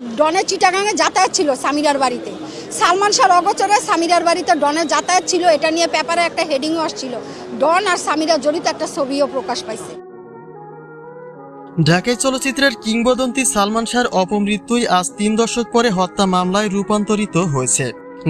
ডনের চিটাগাঙে যাতায়াত ছিল সামিরার বাড়িতে। সালমান শাহর অগোচরে সামিরার বাড়িতে ডনের যাতায়াত ছিল, এটা নিয়ে পেপারে একটা হেডিংও আসছিল। ডন আর সামিরা জড়িত একটা ছবিও প্রকাশ পাইছে। ঢাকাই চলচ্চিত্রের কিংবদন্তি সালমান শাহর অপমৃত্যুই আজ তিন দশক পরে হত্যা মামলায় রূপান্তরিত হয়েছে।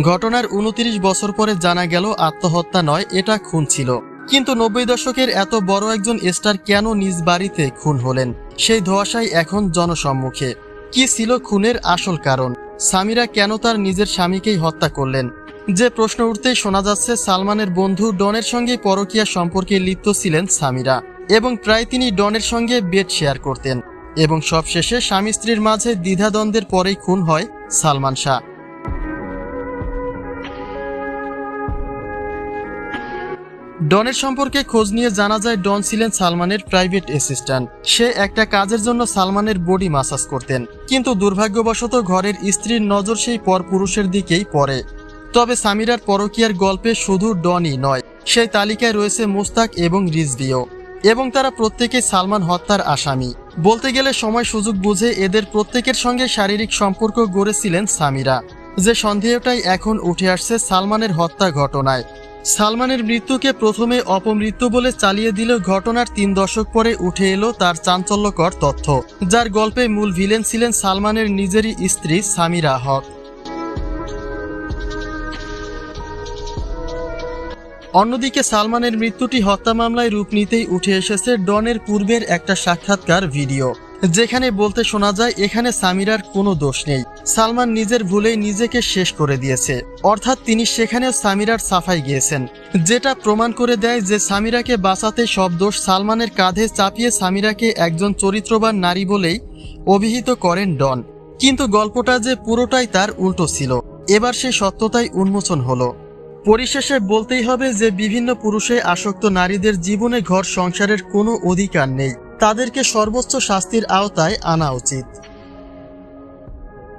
ঘটনার উনত্রিশ বছর পরে জানা গেল, আত্মহত্যা নয়, এটা খুন ছিল। কিন্তু নব্বই দশকের এত বড় একজন স্টার কেন নিজ বাড়িতে খুন হলেন? সেই ধোয়াশাই এখন জনসম্মুখে। কি ছিল খুনের আসল কারণ? সামিরা কেন তার নিজের স্বামীকেই হত্যা করলেন? যে প্রশ্ন উঠতেই শোনা যাচ্ছে, সালমানের বন্ধু ডনের সঙ্গে পরকীয়া সম্পর্কে লিপ্ত ছিলেন সামিরা এবং প্রায় তিনি ডনের সঙ্গে বেড শেয়ার করতেন এবং সবশেষে স্বামী স্ত্রীর মাঝে দ্বিধাদ্বন্দ্বের পরেই খুন হয় সালমান শাহ। ডনের সম্পর্কে খোঁজ নিয়ে জানা যায়, ডন ছিলেন সালমানের প্রাইভেট অ্যাসিস্ট্যান্ট। সে একটা কাজের জন্য সালমানের বডি মাসাজ করতেন, কিন্তু দুর্ভাগ্যবশত ঘরের স্ত্রীর নজর সেই পরপুরুষের দিকেই পড়ে। তবে সামিরার পরকীয়ার গল্পে শুধু ডনই নয়, সেই তালিকায় রয়েছে মুস্তাক এবং রিজভিও, এবং তারা প্রত্যেকে সালমান হত্যার আসামি। বলতে গেলে সময় সুযোগ বুঝে এদের প্রত্যেকের সঙ্গে শারীরিক সম্পর্ক গড়েছিলেন সামিরা। যে সন্দেহটাই এখন উঠে আসছে সালমানের হত্যা ঘটনায়। সালমানের মৃত্যুকে প্রথমে অপমৃত্যু বলে চালিয়ে দিলেও ঘটনার তিন দশক পরে উঠে এলো তার চাঞ্চল্যকর তথ্য, যার গল্পে মূল ভিলেন ছিলেন সালমানের নিজেরই স্ত্রী সামিরা হক। অন্যদিকে সালমানের মৃত্যুটি হত্যা মামলায় রূপ নিতেই উঠে এসেছে ডনের পূর্বের একটা সাক্ষাৎকার ভিডিও, যেখানে বলতে শোনা যায় এখানে সামিরার কোনো দোষ নেই। সালমান নিজের ভুলেই নিজেকে শেষ করে দিয়েছে। অর্থাৎ তিনি সেখানেও সামিরার সাফাই গিয়েছেন। যেটা প্রমাণ করে দেয় যে সামিরাকে বাঁচাতে সব দোষ সালমানের কাঁধে চাপিয়ে সামিরাকে একজন চরিত্রবান নারী বলেই অভিহিত করেন ডন। কিন্তু গল্পটা যে পুরোটাই তার উল্টো ছিল। এবার সে সত্যতাই উন্মোচন হলো। পরিশেষে বলতেই হবে যে বিভিন্ন পুরুষে আসক্ত নারীদের জীবনে ঘর সংসারের কোনো অধিকার নেই। তাদেরকে সর্বোচ্চ শাস্তির আওতায় আনা উচিত।